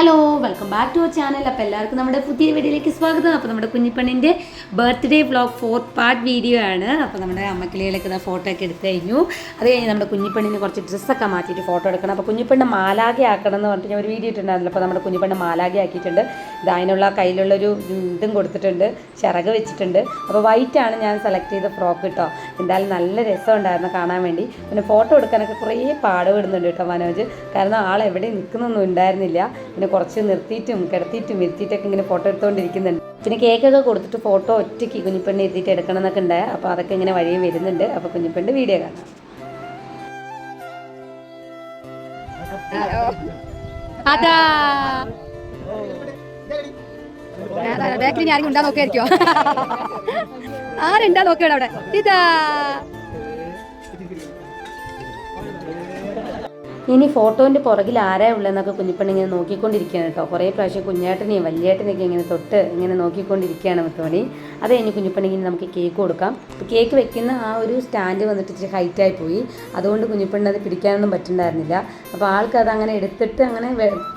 Hello welcome back to our channel അപ്പോൾ എല്ലാവർക്കും നമ്മുടെ പുതിയ വീഡിയോയിലേക്ക് സ്വാഗതം. അപ്പോൾ നമ്മുടെ കുഞ്ഞിപ്പണ്ണിന്റെ birthday vlog fourth part video ആണ്. അപ്പോൾ നമ്മുടെ അമ്മക്കിളികളൊക്കെ ഫോട്ടോ ഒക്കെ എടുത്തു കഴിഞ്ഞു. അത് കഴിഞ്ഞ് നമ്മുടെ കുഞ്ഞിപ്പണ്ണിന് കുറച്ച് ഡ്രസ്സൊക്കെ മാറ്റിയിട്ട് ഫോട്ടോ എടുക്കണം. അപ്പോൾ കുഞ്ഞിപ്പണ്ണ് മാലാകെ ആക്കണം എന്ന് പറഞ്ഞിട്ട് ഞാൻ ഒരു വീഡിയോ ഇട്ടുണ്ടായിരുന്നില്ല അപ്പോൾ നമ്മുടെ കുഞ്ഞിപ്പണ്ണ് മാലാകെ ആക്കിയിട്ടുണ്ട് ഇത് അതിനുള്ള കയ്യിലുള്ളൊരു ഇതും കൊടുത്തിട്ടുണ്ട്. ചിറക് വെച്ചിട്ടുണ്ട്. അപ്പോൾ വൈറ്റാണ് ഞാൻ സെലക്ട് ചെയ്ത ഫ്രോക്ക് കേട്ടോ എന്തായാലും നല്ല രസമുണ്ടായിരുന്നു കാണാൻ വേണ്ടി. പിന്നെ ഫോട്ടോ എടുക്കാനൊക്കെ കുറേ പാടുപെടുന്നുണ്ട് കേട്ടോ മനോജ്. കാരണം ആൾ എവിടെ നിൽക്കുന്നൊന്നും ഉണ്ടായിരുന്നില്ല. പിന്നെ കുറച്ച് നിർത്തിയിട്ടും കിടത്തിയിട്ടും ഇരുത്തിയിട്ടൊക്കെ ഇങ്ങനെ ഫോട്ടോ എടുത്തുകൊണ്ടിരിക്കുന്നുണ്ട് പിന്നെ കേക്കൊക്കെ കൊടുത്തിട്ട് ഫോട്ടോ ഒറ്റയ്ക്ക് കുഞ്ഞിപ്പെണ്ണ് എത്തിയിട്ട് എടുക്കണം എന്നൊക്കെ ഉണ്ടായ. അപ്പോൾ അതൊക്കെ ഇങ്ങനെ വഴിയെ വരുന്നുണ്ട്. അപ്പോൾ കുഞ്ഞിപ്പെണ്ണ് വീഡിയോ കാണാം. അതാ. ബാക്കിൽ ഞാൻ ഉണ്ടാ നോക്കായിരിക്കോ ആരുണ്ടാ നോക്കിയാണ് അവിടെ? ഇതാ. ഇനി ഫോട്ടോന്റെ പുറകിൽ ആരാ ഉള്ളതെന്നൊക്കെ കുഞ്ഞിപ്പെണ്ണ് ഇങ്ങനെ നോക്കിക്കൊണ്ടിരിക്കുകയാണ് കേട്ടോ. കുറേ പ്രാവശ്യം കുഞ്ഞേട്ടനെയും വലിയേട്ടനെയൊക്കെ ഇങ്ങനെ തൊട്ട് ഇങ്ങനെ നോക്കിക്കൊണ്ടിരിക്കുകയാണ് മുത്തോണി. അത് ഇനി കുഞ്ഞിപ്പെണ്ണിങ്ങനെ നമുക്ക് കേക്ക് കൊടുക്കാം. കേക്ക് വെക്കുന്ന ആ ഒരു സ്റ്റാൻഡ് വന്നിട്ട് ഇച്ചിരി ഹൈറ്റായി പോയി. അതുകൊണ്ട് കുഞ്ഞിപ്പെണ്ണ് അത് പിടിക്കാനൊന്നും പറ്റുന്നുണ്ടായിരുന്നില്ല. അപ്പോൾ ആൾക്ക് അത് അങ്ങനെ എടുത്തിട്ട് അങ്ങനെ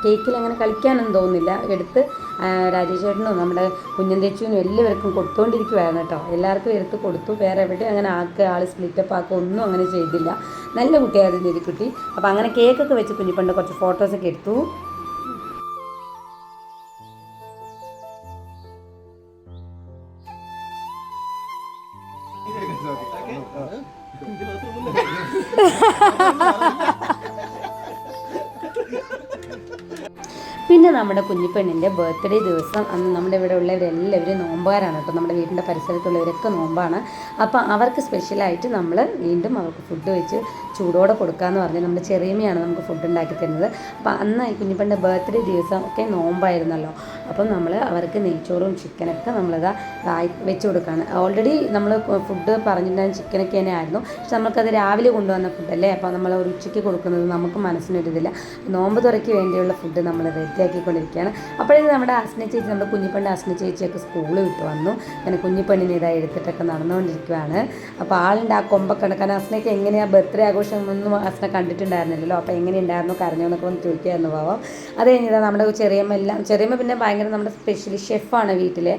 കേക്കിൽ അങ്ങനെ കളിക്കാനൊന്നും തോന്നുന്നില്ല. എടുത്ത് ആ, രാജേഷ് നമ്മുടെ കുഞ്ഞൻ തെച്ചുവിനും എല്ലാവർക്കും കൊടുത്തുകൊണ്ടിരിക്കുവായിരുന്നു കേട്ടോ. എല്ലാവർക്കും എടുത്ത് കൊടുത്തു. വേറെ എവിടെയും അങ്ങനെ ആക്കുക ആൾ സ്പ്ലിറ്റപ്പ് ആക്കുക ഒന്നും അങ്ങനെ ചെയ്തില്ല. നല്ല കുട്ടിയായിരുന്നു ഇത് കുട്ടി. അപ്പോൾ അങ്ങനെ കേക്കൊക്കെ വെച്ച് കുഞ്ഞിപ്പണ്ട് കുറച്ച് ഫോട്ടോസൊക്കെ എടുത്തു. പിന്നെ നമ്മുടെ കുഞ്ഞിപ്പെണ്ണിന്റെ ബർത്ത്ഡേ ദിവസം അന്ന് നമ്മുടെ ഇവിടെ ഉള്ളവരെല്ലാവരും നോമ്പുകാരാണ്. കേട്ടോ നമ്മുടെ വീടിന്റെ പരിസരത്തുള്ളവരൊക്കെ നോമ്പാണ്. അപ്പോൾ അവർക്ക് സ്പെഷ്യലായിട്ട് നമ്മൾ വീണ്ടും അവർക്ക് ഫുഡ് വെച്ച് ചൂടോടെ കൊടുക്കാമെന്ന് പറഞ്ഞ് നമ്മുടെ ചെറിയമ്മയാണ് നമുക്ക് ഫുഡ് ഉണ്ടാക്കി തരുന്നത്. അപ്പോൾ അന്ന് കുഞ്ഞിപ്പെണ്ണിന്റെ ബർത്ത്ഡേ ദിവസം ഒക്കെ നോമ്പായിരുന്നല്ലോ. അപ്പം നമ്മൾ അവർക്ക് നെയ്ച്ചോറും ചിക്കനൊക്കെ നമ്മളിതാ വെച്ച് കൊടുക്കുകയാണ് ഓൾറെഡി നമ്മൾ ഫുഡ് പറഞ്ഞിട്ടുണ്ടായിരുന്ന ചിക്കനൊക്കെ തന്നെ ആയിരുന്നു. പക്ഷെ നമുക്കത് രാവിലെ കൊണ്ടുവന്ന ഫുഡല്ലേ അപ്പോൾ നമ്മൾ ഒരു ഉച്ചയ്ക്ക് കൊടുക്കുന്നത് നമുക്ക് മനസ്സിനൊരിതില്ല. നോമ്പ് തുറയ്ക്ക് വേണ്ടിയുള്ള ഫുഡ് നമ്മൾ റെഡിയാക്കിക്കൊണ്ടിരിക്കുകയാണ് അപ്പോഴേക്കും നമ്മുടെ അസ്ന ചേച്ചി നമ്മുടെ കുഞ്ഞിപ്പണ്ണി അസ്ന ചേച്ചിയൊക്കെ സ്കൂളിൽ വിട്ട് വന്നു. അങ്ങനെ കുഞ്ഞിപ്പണ്ണിനെ ഇതാ എടുത്തിട്ടൊക്കെ നടന്നുകൊണ്ടിരിക്കുകയാണ് അപ്പോൾ ആളുണ്ട് ആ കൊമ്പൊക്കെ കാരണം അസ്നയ്ക്ക് എങ്ങനെയാണ് ബർത്ത്ഡേ ആഘോഷം ഒന്നും അസ്ന കണ്ടിട്ടുണ്ടായിരുന്നില്ലല്ലോ. അപ്പോൾ എങ്ങനെയുണ്ടായിരുന്നു കരഞ്ഞോ എന്നൊക്കെ ഒന്ന് ചോദിക്കുകയായിരുന്നു പാവം. അത് കഴിഞ്ഞാൽ നമ്മുടെ ചെറിയമ്മ എല്ലാം ചെറിയമ്മ പിന്നെ ഭയങ്കര നമ്മുടെ സ്പെഷ്യലി ഷെഫാണ് വീട്ടിലെ.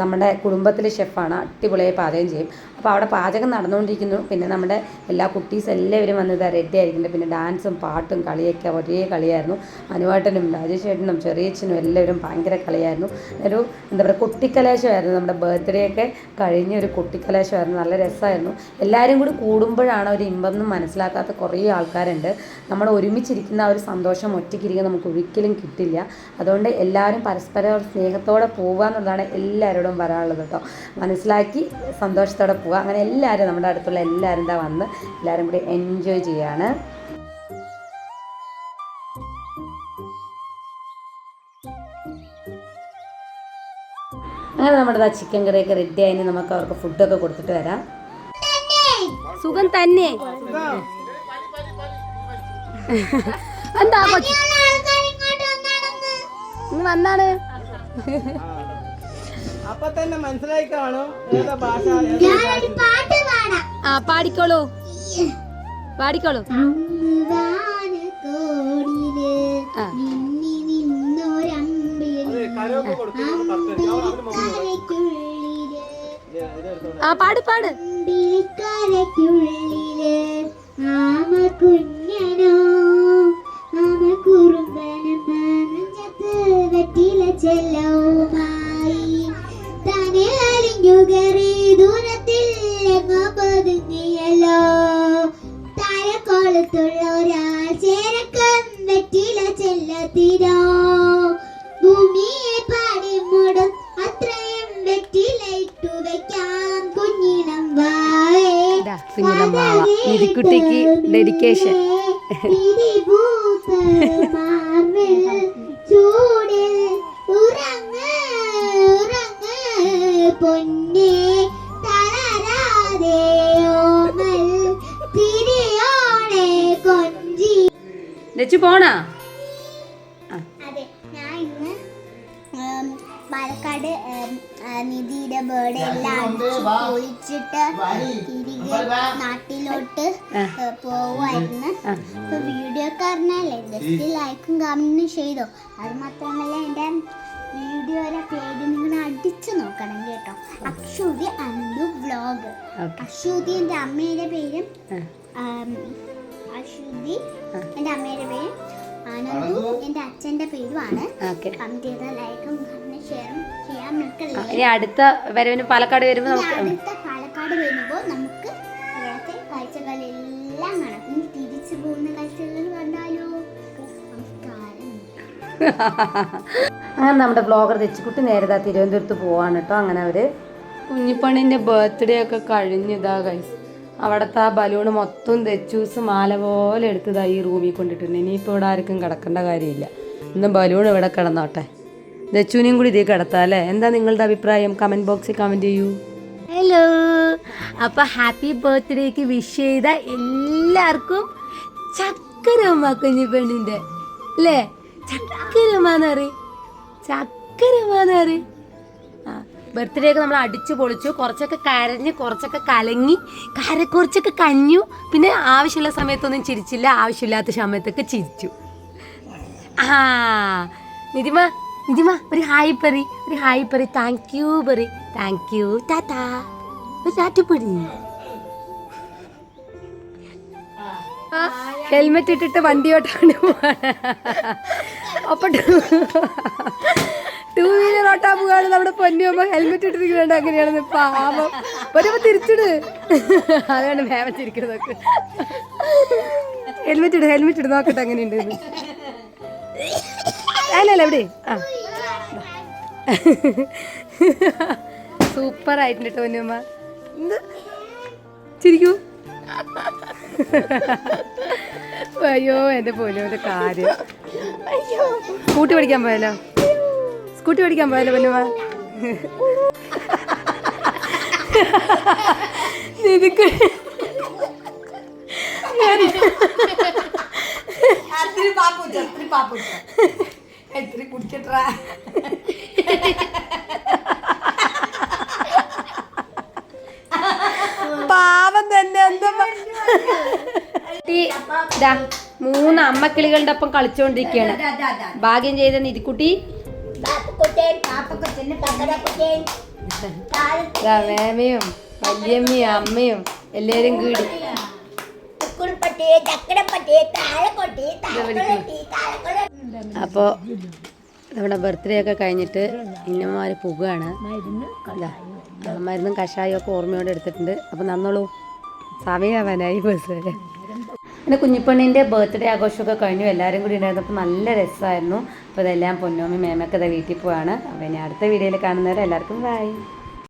നമ്മുടെ കുടുംബത്തിലെ ഷെഫാണ് അടിപൊളിയായി പാചകം ചെയ്യും. അപ്പോൾ അവിടെ പാചകം നടന്നുകൊണ്ടിരിക്കുന്നു. പിന്നെ നമ്മുടെ എല്ലാ കുട്ടീസ് എല്ലാവരും വന്നത് റെഡി ആയിരിക്കുന്നുണ്ട്. പിന്നെ ഡാൻസും പാട്ടും കളിയൊക്കെ ഒരേ കളിയായിരുന്നു. അനുവാട്ടനും രാജേഷേട്ടനും ചെറിയച്ഛനും എല്ലാവരും ഭയങ്കര കളിയായിരുന്നു. ഒരു എന്താ പറയുക കുട്ടിക്കലാശമായിരുന്നു. നമ്മുടെ ബർത്ത്ഡേ ഒക്കെ കഴിഞ്ഞ ഒരു കുട്ടിക്കലാശമായിരുന്നു. നല്ല രസമായിരുന്നു. എല്ലാവരും കൂടി കൂടുമ്പോഴാണ് ഒരു ഇമ്പം എന്ന് മനസ്സിലാക്കാത്ത കുറേ ആൾക്കാരുണ്ട്. നമ്മൾ ഒരുമിച്ചിരിക്കുന്ന ആ ഒരു സന്തോഷം ഒറ്റയ്ക്കിരിക്കാൻ നമുക്ക് ഒരിക്കലും കിട്ടില്ല. അതുകൊണ്ട് എല്ലാവരും പരസ്പരം സ്നേഹത്തോടെ പോവുക എന്നുള്ളതാണ് എല്ലാവരോടും പറയാനുള്ളത് കേട്ടോ. മനസ്സിലാക്കി സന്തോഷത്തോടെ പോവുക. അങ്ങനെ എല്ലാവരും നമ്മുടെ അടുത്തുള്ള എല്ലാവരും എന്താ വന്ന് എല്ലാവരും കൂടി എൻജോയ് ചെയ്യാണ് അങ്ങനെ നമ്മുടെ ചിക്കൻ കറിയൊക്കെ റെഡി ആയി. നമുക്ക് അവർക്ക് ഫുഡൊക്കെ കൊടുത്തിട്ട് വരാം. സുഖം തന്നെ. എന്താ ഇന്ന് വന്നാണ്. അപ്പൊ തന്നെ മനസ്സിലായി കാണും. ആ പാടിക്കോളൂ. പാടിക്കോളൂ. ആ. പാട് പാട്. ആമ കുഞ്ഞനോ ആമ വെറ്റില ചെല്ലവുമായി തന്നെ അലിഞ്ഞു കയറി ദൂരത്തിൽ എങ്ങോ പതുങ്ങിയല്ലോ. താരക്കോളത്തുള്ള ഒരാൾ ചേരക്കം വെറ്റില ചെല്ലത്തിരോ ഭൂമിയെ പാടി മുടും അത്രയും വെറ്റിലയിട്ടു വെക്കാം കുഞ്ഞിളം വാവ. നിധിക്കുട്ടിക്ക് ഡെഡിക്കേഷൻ പൊന്നേ തളരാതെ ഓമൽ തിരിയോടെ കൊഞ്ചി. ലച്ചു പോണാ? അതെ ഞാൻ ഇന്ന് പാലക്കാട് നിധിയുടെ ബേർഡ് എല്ലാം അടിച്ച് പൊളിച്ചിട്ട് തിരികെ നാട്ടിലോട്ട് പോവായിരുന്നു അപ്പൊ വീഡിയോ കാരണല്ലേ ജസ്റ്റ് ലൈക്കും കമന്റും ചെയ്തോ. അത് മാത്രമല്ല എന്റെ വീഡിയോയുടെ പേര് നിങ്ങൾ അടിച്ചു നോക്കണം കേട്ടോ. അക്ഷുതി അനന്തു വ്ലോഗ് അശ്വതി എന്റെ അമ്മയുടെ പേരും അശ്വതി എന്റെ അമ്മയുടെ പേരും ആനന്ദു എന്റെ അച്ഛന്റെ പേരുമാണ്. കമന്റ് ചെയ്ത ലൈക്കും ഷെയറും ചെയ്യാൻ ഇനി അടുത്ത വരവിന് പാലക്കാട് വരുമ്പോൾ നമുക്ക് അടുത്ത പാലക്കാട് വരുമ്പോൾ നമുക്ക് ഇവിടുത്തെ കാഴ്ചകളെല്ലാം കാണാം. ഇനി തിരിച്ചു പോകുന്ന കാഴ്ചകൾ കണ്ടാലോ? നമസ്കാരം. അങ്ങനെ നമ്മുടെ ബ്ലോഗർ തെച്ചിക്കുട്ടി നേരത്തെ തിരുവനന്തപുരത്ത് പോവാണ് കേട്ടോ അങ്ങനെ അവർ കുഞ്ഞിപ്പണിന്റെ ബർത്ത്ഡേ ഒക്കെ കഴിഞ്ഞതാ കൈസ് അവിടുത്തെ ആ ബലൂൺ മൊത്തം തെച്ചൂസ് മാല പോലെ എടുത്തതാ ഈ റൂമിൽ കൊണ്ടിട്ടുണ്ട് ഇനിയിപ്പോൾ ഇവിടെ ആർക്കും കിടക്കേണ്ട കാര്യമില്ല. ഇന്ന് ബലൂൺ ഇവിടെ കിടന്നോട്ടെ. ദച്ചുവിനെയും കൂടി ഇതേ കിടത്താം അല്ലേ? എന്താ നിങ്ങളുടെ അഭിപ്രായം? കമന്റ് ബോക്സിൽ കമന്റ് ചെയ്യൂ. ഹലോ അപ്പോൾ ഹാപ്പി ബർത്ത്ഡേക്ക് വിഷ് ചെയ്ത എല്ലാവർക്കും ചക്കരമ്മ കുഞ്ഞു പെണ്ണിന്റെ അല്ലേ ചക്കരമ്മന്ന് പറയും. ചക്കരമ്മന്ന് പറയും. ആ ബർത്ത്ഡേ ഒക്കെ നമ്മൾ അടിച്ചു പൊളിച്ചു. കുറച്ചൊക്കെ കരഞ്ഞ് കുറച്ചൊക്കെ കലങ്ങി കര കുറച്ചൊക്കെ കഞ്ഞു. പിന്നെ ആവശ്യമുള്ള സമയത്തൊന്നും ചിരിച്ചില്ല. ആവശ്യമില്ലാത്ത സമയത്തൊക്കെ ചിരിച്ചു. ആ നിതിമ നിതിമ ഒരു ഹായ് പറി ഒരു ഹായ് പറി താങ്ക് യു പറി താങ്ക് യു ടാറ്റാ. ഒരു ഹെൽമെറ്റ് ഇട്ടിട്ട് വണ്ടി ഓട്ടാണ് അപ്പൊ ടൂ വീലർ ഓട്ടാൻ പോവാണ് നമ്മുടെ പൊന്നുമ്പോ ഹെൽമെറ്റ് ഇട്ടിരിക്കുന്നുണ്ട് അങ്ങനെയാണെന്ന് പാപം വരുമ്പോ തിരിച്ചിട്. അതാണ് വേമച്ചിരിക്കുന്നതൊക്കെ ഹെൽമെറ്റ് ഇട് ഹെൽമെറ്റ് ഇട്. നോക്കട്ടെ അങ്ങനെയുണ്ട് ഉണ്ട് അല്ലല്ല എവിടെ? ആ. സൂപ്പർ ആയിട്ടുണ്ട് പൊന്നുമ്മ എന്ത്? ചിരിക്കൂ. അയ്യോ എന്റെ പൊന്നുവിന്റെ കാര്യം. സ്കൂട്ടി പഠിക്കാൻ പോയാലോ? സ്കൂട്ടി പഠിക്കാൻ പോയാലോ പൊന്നുമ്മ നിനക്ക് പാവം ദാ, മൂന്ന് അമ്മക്കിളികളുടെ ഒപ്പം കളിച്ചോണ്ടിരിക്കയാണ്. ഭാഗ്യം ചെയ്ത നിധിക്കുട്ടി. മേമയും വല്യമ്മയും അമ്മയും എല്ലാരും കൂടി. അപ്പോൾ നമ്മുടെ ബർത്ത്ഡേ ഒക്കെ കഴിഞ്ഞിട്ട് ഇന്നമാർ പുകയാണ് മരുന്നും കഷായം ഒക്കെ ഓർമ്മയോടെ എടുത്തിട്ടുണ്ട്. അപ്പോൾ നന്നോളൂ. സമയമാവാനായി ബസ് വരെ പിന്നെ കുഞ്ഞിപ്പണ്ണിന്റെ ബർത്ത്ഡേ ആഘോഷമൊക്കെ കഴിഞ്ഞു. എല്ലാവരും കൂടി ഉണ്ടായിരുന്നപ്പോൾ നല്ല രസമായിരുന്നു. അപ്പോൾ ഇതെല്ലാം പൊന്നോമി മേമൊക്കെ വീട്ടിൽ പോവാണ്. അപ്പോൾ ഇനി അടുത്ത വീഡിയോയിൽ കാണുന്നവരെ എല്ലാവർക്കും ബൈ